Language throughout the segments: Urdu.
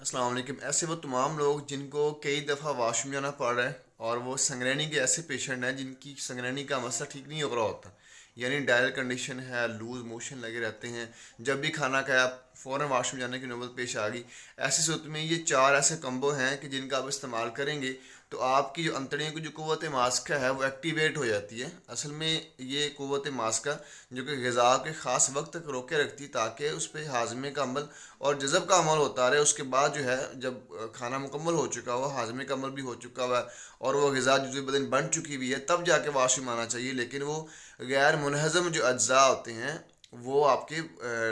السلام علیکم۔ ایسے وہ تمام لوگ جن کو کئی دفعہ واش روم جانا پڑ رہا ہے اور وہ سنگرینی کے ایسے پیشنٹ ہیں جن کی سنگرینی کا مسئلہ ٹھیک نہیں ہو رہا ہوتا۔ یعنی ڈائل کنڈیشن ہے، لوز موشن لگے رہتے ہیں۔ جب بھی کھانا کھایا فوراً واش روم جانے کی نوبت پیش آ گئی۔ ایسی صورت میں یہ چار ایسے کمبو ہیں کہ جن کا آپ استعمال کریں گے تو آپ کی جو انتڑیوں کی جو قوت ماسکہ ہے وہ ایکٹیویٹ ہو جاتی ہے۔ اصل میں یہ قوت ماسکہ جو کہ غذا کے خاص وقت تک روکے رکھتی تاکہ اس پہ ہاضمے کا عمل اور جذب کا عمل ہوتا رہے۔ اس کے بعد جو ہے جب کھانا مکمل ہو چکا ہوا، ہاضمے کا عمل بھی ہو چکا ہوا ہے اور وہ غذا جو بدن بن چکی ہوئی ہے، تب جا کے واش روم آنا چاہیے۔ لیکن وہ غیر منہضم جو اجزاء ہوتے ہیں وہ آپ کے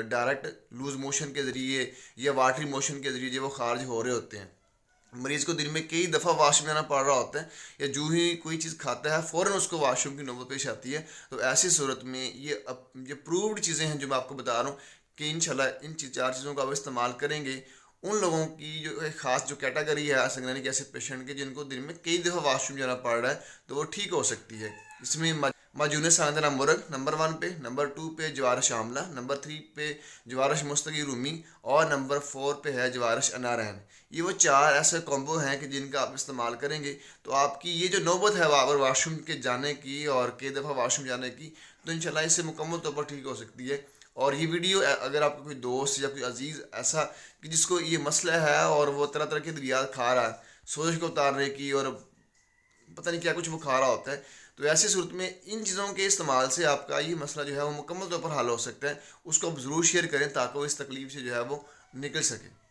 ڈائریکٹ لوز موشن کے ذریعے یا واٹری موشن کے ذریعے جو وہ خارج ہو رہے ہوتے ہیں۔ مریض کو دن میں کئی دفعہ واش روم جانا پڑ رہا ہوتا ہے یا جو ہی کوئی چیز کھاتا ہے، فوراً اس کو واش روم کی نوبت پیش آتی ہے۔ تو ایسی صورت میں یہ یہ پرووڈ چیزیں ہیں جو میں آپ کو بتا رہا ہوں کہ انشاءاللہ ان چار چیزوں کا آپ استعمال کریں گے۔ ان لوگوں کی جو خاص جو کیٹاگری ہے سنگرانی کے ایسے پیشنٹ کے جن کو دن میں کئی دفعہ واش روم جانا پڑ رہا ہے، تو وہ ٹھیک ہو سکتی ہے۔ اس میں ماجون جی ساندنا مرغ نمبر ون پہ، نمبر ٹو پہ جوارش عاملہ، نمبر تھری پہ جوارش مستقی رومی، اور نمبر فور پہ ہے جوارش انارین یہ وہ چار ایسے کومبو ہیں کہ جن کا آپ استعمال کریں گے۔ تو آپ کی یہ جو نوبت ہے اگر واش روم کے جانے کی اور کئی دفعہ واش روم جانے کی، تو انشاءاللہ اس سے مکمل طور پر ٹھیک ہو سکتی ہے۔ اور یہ ویڈیو اگر آپ کو کوئی دوست یا کوئی عزیز ایسا کہ جس کو یہ مسئلہ ہے اور وہ طرح طرح کی دریات کھا رہا ہے، سوچ کو اتارنے کی اور پتہ نہیں کیا کچھ وہ کھا رہا ہوتا ہے۔ تو ایسی صورت میں ان چیزوں کے استعمال سے آپ کا یہ مسئلہ جو ہے وہ مکمل طور پر حل ہو سکتا ہے۔ اس کو آپ ضرور شیئر کریں تاکہ وہ اس تکلیف سے جو ہے وہ نکل سکے۔